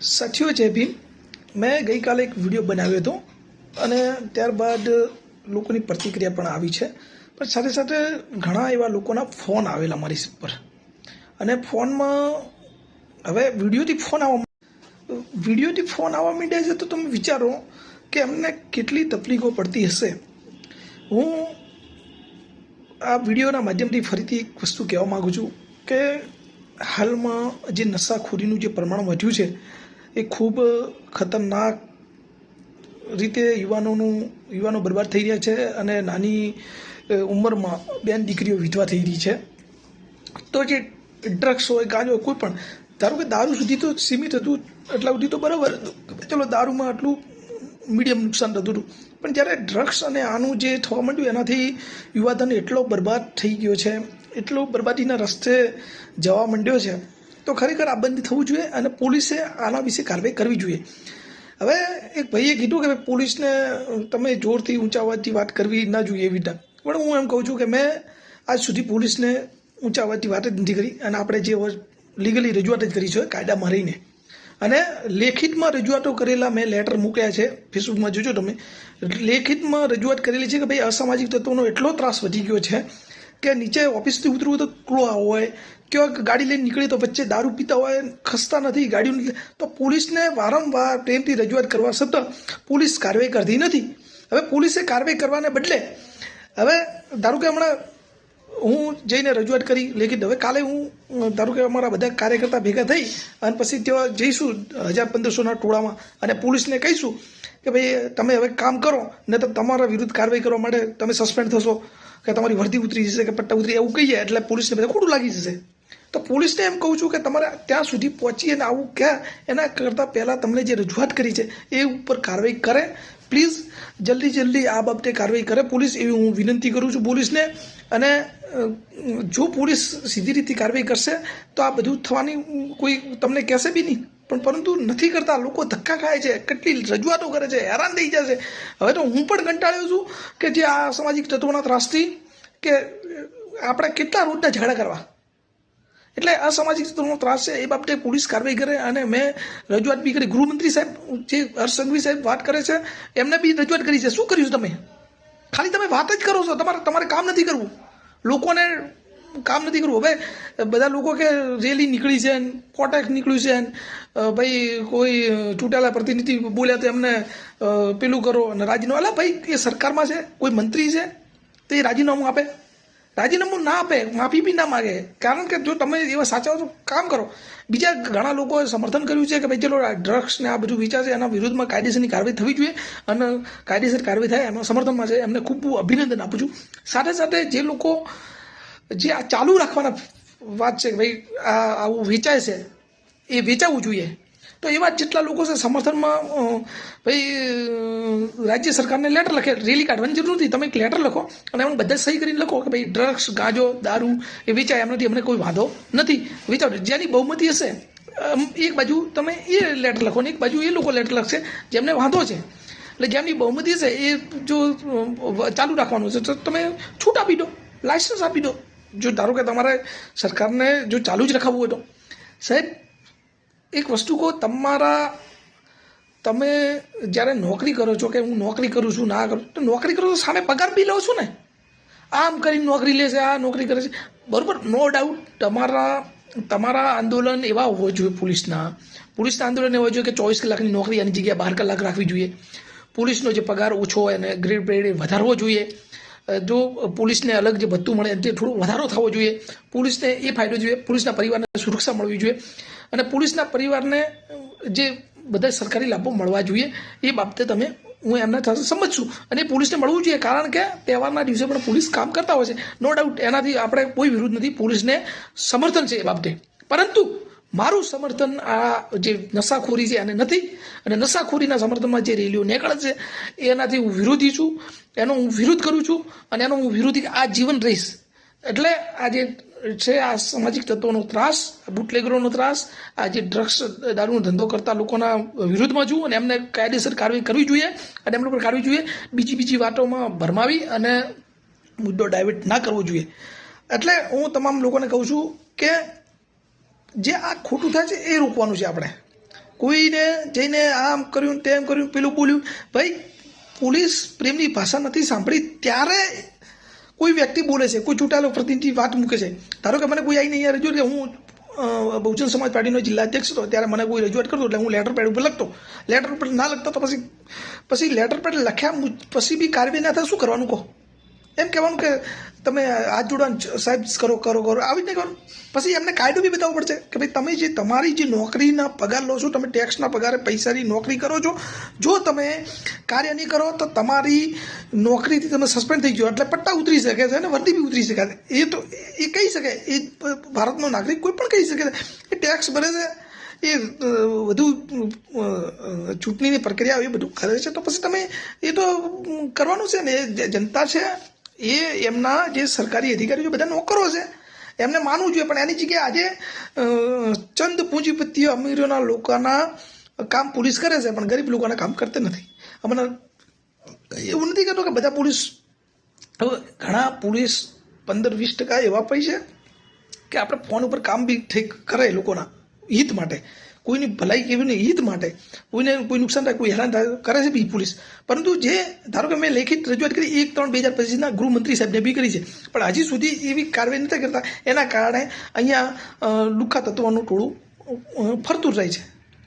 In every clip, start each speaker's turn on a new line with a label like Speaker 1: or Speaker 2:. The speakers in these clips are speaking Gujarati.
Speaker 1: સાથીઓ છે ભીમ. મેં ગઈકાલે એક વીડિયો બનાવ્યો હતો અને ત્યારબાદ લોકોની પ્રતિક્રિયા પણ આવી છે. પણ સાથે સાથે ઘણા એવા લોકોના ફોન આવેલા મારી પર. અને ફોનમાં હવે વિડીયોથી ફોન આવવા વિડીયોથી ફોન આવવા માંડ્યા છે તો તમે વિચારો કે એમને કેટલી તકલીફો પડતી હશે. હું આ વિડીયોના માધ્યમથી ફરીથી એક વસ્તુ કહેવા માગું છું કે હાલમાં જે નશાખોરીનું જે પ્રમાણ વધ્યું છે એ ખૂબ ખતરનાક રીતે યુવાનોનું, યુવાનો બરબાદ થઈ રહ્યા છે અને નાની ઉંમરમાં બેન દીકરીઓ વિધવા થઈ રહી છે. તો જે ડ્રગ્સ હોય, ગાંજો હોય, કોઈ પણ, ધારો કે દારૂ સુધી તો સીમિત હતું, એટલા સુધી તો બરાબર ચલો દારૂમાં આટલું મીડિયમ નુકસાન થતું હતું. પણ જ્યારે ડ્રગ્સ અને આનું જે થવા માંડ્યું, એનાથી યુવાધન એટલો બરબાદ થઈ ગયો છે, એટલો બરબાદીના રસ્તે જવા માંડ્યો છે. તો ખરેખર આ બંધ થવું જોઈએ અને પોલીસે આના વિશે કાર્યવાહી કરવી જોઈએ. હવે એક ભાઈએ કીધું કે પોલીસને તમે જોરથી ઊંચા અવાજથી વાત કરવી ના જોઈએ એવી રીતના. પણ હું એમ કહું છું કે મેં આજ સુધી પોલીસને ઊંચા અવાજથી વાત જ નથી કરી અને આપણે જે લીગલી રજૂઆત જ કરી છે કાયદામાં રહીને અને લેખિતમાં રજૂઆતો કરેલા મેં લેટર મૂક્યા છે ફેસબુકમાં જોજો તમે. લેખિતમાં રજૂઆત કરેલી છે કે ભાઈ અસામાજિક તત્વોનો એટલો ત્રાસ વધી ગયો છે કે નીચે ઓફિસથી ઉતરવું તો કૂળો હોય. ક્યાંક ગાડી લઈને નીકળી તો વચ્ચે દારૂ પીતા હોય, ખસતા નથી, ગાડીઓ તો પોલીસને વારંવાર પ્રેમથી રજૂઆત કરવા છતાં પોલીસ કાર્યવાહી કરતી નથી. હવે પોલીસે કાર્યવાહી કરવાને બદલે હવે ધારો કે હમણાં હું જઈને રજૂઆત કરી, લેખિત હવે કાલે હું ધારો કે અમારા બધા કાર્યકર્તા ભેગા થઈ અને પછી ત્યાં જઈશું હજાર પંદરસોના ટોળામાં અને પોલીસને કહીશું કે ભાઈ, તમે હવે કામ કરો ને તો તમારા વિરુદ્ધ કાર્યવાહી કરવા માટે તમે સસ્પેન્ડ થશો, કે તમારી વર્દી ઉતરી જશે કે પટ્ટા ઉતરી, એવું કહીએ એટલે પોલીસને બધા ખોટું લાગી જશે. તો પોલીસને એમ કહું છું કે તમારે ત્યાં સુધી પહોંચી અને આવું ક્યાં? એના કરતાં પહેલાં તમને જે રજૂઆત કરી છે, એ ઉપર કાર્યવાહી કરે પ્લીઝ જલ્દી જલ્દી આ બાબતે કાર્યવાહી કરે. પોલીસ એવી હું વિનંતી કરું છું પોલીસને. અને જો પોલીસ સીધી રીતે કાર્યવાહી કરશે, તો આ બધું થવાની કોઈ તમને કહેશે બી નહીં. પણ પરંતુ નથી કરતા. લોકો ધક્કા ખાય છે. કેટલી રજૂઆતો કરે છે. હેરાન થઈ જશે. હવે તો હું પણ કંટાળ્યો છું કે જે આ સામાજિક તત્વોના ત્રાસથી કે આપણે કેટલા રોજના ઝઘડા કરવા. એટલે અસામાજિક તત્વોનો ત્રાસ છે, એ બાબતે પોલીસ કાર્યવાહી કરે અને મેં રજૂઆત બી કરી. ગૃહમંત્રી સાહેબ, જે હર્ષ સંઘવી સાહેબ વાત કરે છે, એમને બી રજૂઆત કરી છે. શું કર્યું તમે? ખાલી તમે વાત જ કરો છો. તમારે તમારે કામ નથી કરવું. લોકોને કામ નથી કરવું. હવે બધા લોકો કે રેલી નીકળી છે ને નીકળ્યું છે ભાઈ કોઈ ચૂંટાયેલા પ્રતિનિધિ બોલ્યા તો એમને પેલું કરો અને રાજીનામું. અલા ભાઈ, એ સરકારમાં છે, કોઈ મંત્રી છે, તો રાજીનામું આપે? રાજીનામું ના આપે, માફી બી ના માગે. કારણ કે જો તમે એવા સાચા તો કામ કરો. બીજા ઘણા લોકોએ સમર્થન કર્યું છે કે ભાઈ ચલો ડ્રગ્સ ને આ બધું વિચાર છે એના વિરુદ્ધમાં કાયદેસરની કાર્યવાહી થવી જોઈએ અને કાયદેસર કાર્યવાહી થાય એમના સમર્થનમાં છે. એમને ખૂબ અભિનંદન આપું છું. સાથે સાથે જે લોકો જે આ ચાલુ રાખવાના વાત છે કે ભાઈ આ આવું વેચાય છે, એ વેચાવવું જોઈએ. તો એવા જેટલા લોકો છે સમર્થનમાં ભાઈ રાજ્ય સરકારને લેટર લખે રેલી કાઢવાની જરૂર નથી, તમે એક લેટર લખો અને એમને બધા સહી કરીને લખો કે ભાઈ ડ્રગ્સ ગાંજો, દારૂ એ વેચાય એમનાથી અમને કોઈ વાંધો નથી. વિચારો, જેની બહુમતી હશે એક બાજુ તમે એ લેટર લખો ને એક બાજુ એ લોકો લેટર લખશે, જેમને વાંધો છે. એટલે જેમની બહુમતી છે, એ જો ચાલુ રાખવાનું છે, તો તમે છૂટ આપી દો લાઇસન્સ આપી દો. જો ધારો કે તમારે સરકારને જો ચાલુ જ રખાવવું હોય તો. સાહેબ એક વસ્તુ કહો, તમારા, તમે જ્યારે નોકરી કરો છો કે હું નોકરી કરું છું, ના કરું તો નોકરી કરો તો સામે પગાર બી લઉં છો ને. આમ કરીને નોકરી લે છે, આ નોકરી કરે છે. બરાબર, નો ડાઉટ તમારા તમારા આંદોલન એવા હોવા જોઈએ પોલીસના. પોલીસના આંદોલન એવા જોઈએ કે ચોવીસ કલાકની નોકરી એની જગ્યાએ બાર કલાક રાખવી જોઈએ. પોલીસનો જે પગાર ઓછો હોય અને ગ્રેડ બ્રેડ વધારવો જોઈએ. જો પોલીસને અલગ જે ભથ્થું મળે તે થોડો વધારો થવો જોઈએ. પોલીસને એ ફાયદો જોઈએ, પોલીસના પરિવારને સુરક્ષા મળવી જોઈએ. અને પોલીસના પરિવારને જે બધા સરકારી લાભો મળવા જોઈએ, એ બાબતે તમે, હું એમના સાથે સમજશું અને પોલીસને મળવું જોઈએ, કારણ કે તહેવારના દિવસે પણ પોલીસ કામ કરતા હોય છે. નો ડાઉટ એનાથી આપણે કોઈ વિરુદ્ધ નથી પોલીસને સમર્થન છે એ બાબતે. પરંતુ મારું સમર્થન આ જે નશાખોરી છે એને નથી, અને નશાખોરીના સમર્થનમાં જે રેલીઓ નીકળે છે, એનાથી હું વિરોધી છું. એનો હું વિરોધ કરું છું, અને એનો હું વિરોધી આ જીવન રહીશ. એટલે આ જે છે, આ સામાજિક તત્વોનો ત્રાસ બુટલેગરોનો ત્રાસ, આ જે ડ્રગ્સ દારૂનો ધંધો કરતા લોકોના વિરુદ્ધમાં જવું અને એમને કાયદેસર કાર્યવાહી કરવી જોઈએ અને એમના પર કાઢવી જોઈએ, બીજી બીજી વાતોમાં ભરમાવી અને મુદ્દો ડાયવર્ટ ના કરવો જોઈએ. એટલે હું તમામ લોકોને કહું છું કે જે આ ખોટું થાય છે, એ રોકવાનું છે આપણે. કોઈને જઈને આમ કર્યું તેમ કર્યું, પેલું બોલ્યું, ભાઈ, પોલીસ પ્રેમની ભાષા નથી સાંભળી, ત્યારે કોઈ વ્યક્તિ બોલે છે, કોઈ ચૂંટાયેલો પ્રતિનિધિ વાત મૂકે છે. ધારો કે મને કોઈ આવીને અહીંયા રજૂઆત કે હું બહુજન સમાજ પાર્ટીનો જિલ્લા અધ્યક્ષ હતો, ત્યારે મને કોઈ રજૂઆત કરતો, એટલે હું લેટર પેડ ઉપર લખતો. લેટર પેડ ના લખતો તો પછી પછી લેટર પેડ લખ્યા પછી બી કાર્યવાહી ના થાય, શું કરવાનું કહો? એમ કહેવાનું કે તમે હાથ જોડવાનું સાહેબ, કરો કરો કરો. આવી નહીં કરવાનું પછી એમને કાયદો બી બતાવવો પડશે કે ભાઈ, તમે જે તમારી જે નોકરીના પગાર લો છો, તમે ટેક્સના પગારે પૈસાની નોકરી કરો છો, જો તમે કાર્ય નહીં કરો, તો તમારી નોકરીથી તમે સસ્પેન્ડ થઈ ગયો એટલે પટ્ટા ઉતરી શકે છે અને વર્દી બી ઉતરી શકે છે. એ તો, એ કહી શકે, એ ભારતનો નાગરિક કોઈ પણ કહી શકે છે. એ ટેક્સ ભરે છે, એ વધુ ચૂંટણીની પ્રક્રિયા એ બધું કરે છે, તો પછી તમે એ તો કરવાનું છે ને, એ જનતા છે. એ એમના જે સરકારી અધિકારીઓ બધા નોકરો છે. એમને માનવું જોઈએ, પણ એની જગ્યાએ આજે ચંદ પૂંજીપતિઓ અમીરોના લોકોના કામ પોલીસ કરે છે, પણ ગરીબ લોકોના કામ કરતા નથી. અમને એવું નથી કહેતો કે બધા પોલીસ ઘણા પોલીસ પંદર વીસ ટકા એવા પૈસા કે આપણે ફોન ઉપર કામ બી ઠીક કરે લોકોના હિત માટે. કોઈની ભલાઈ કેવી નહીં, હિત માટે. કોઈને કોઈ નુકસાન થાય, કોઈ હેરાન થાય, કરે છે બી પોલીસ. પરંતુ જે, ધારો કે મેં લેખિત રજૂઆત કરી, એક ત્રણ બે હજાર પચીસના ગૃહમંત્રી સાહેબને બી કરી છે. પણ હજી સુધી એવી કાર્યવાહી નથી કરતા. એના કારણે અહીંયા લુખા તત્વોનું ટોળું ફરતું રહે છે.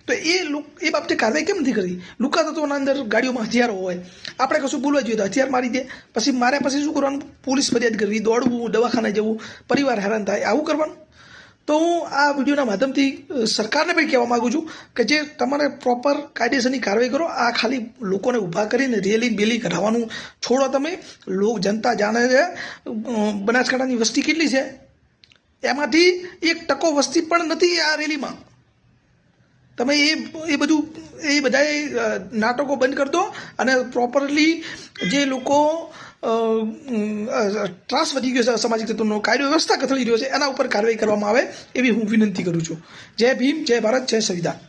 Speaker 1: તો એ એ બાબતે કાર્યવાહી કેમ નથી કરી લુકા તત્વોના અંદર ગાડીઓમાં હથિયારો હોય. આપણે કશું બોલવા જોઈએ તો હથિયાર મારી દે. પછી મારે પછી શું કરવાનું? પોલીસ ફરિયાદ કરવી, દોડવું, દવાખાને જવું, પરિવાર હેરાન થાય. આવું કરવાનું? તો હું આ વિડીયોના માધ્યમથી સરકારને પણ કહેવા માગું છું કે જે તમારે પ્રોપર કાયદેસરની કાર્યવાહી કરો, આ ખાલી લોકોને ઊભા કરીને રેલી બેલી કઢાવવાનું છોડો તમે. લોક જનતા જાણે છે બનાસકાંઠાની વસ્તી કેટલી છે? એમાંથી એક ટકો વસ્તી પણ નથી આ રેલીમાં. તમે એ એ બધું, એ બધાએ નાટકો બંધ કરી દો અને પ્રોપરલી જે લોકો ત્રાસ વધી ગયો છે સામાજિક તત્વનો કાયદો વ્યવસ્થા કથળી રહ્યો છે, એના ઉપર કાર્યવાહી કરવામાં આવે એવી હું વિનંતી કરું છું. જય ભીમ, જય ભારત, જય સંવિધાન.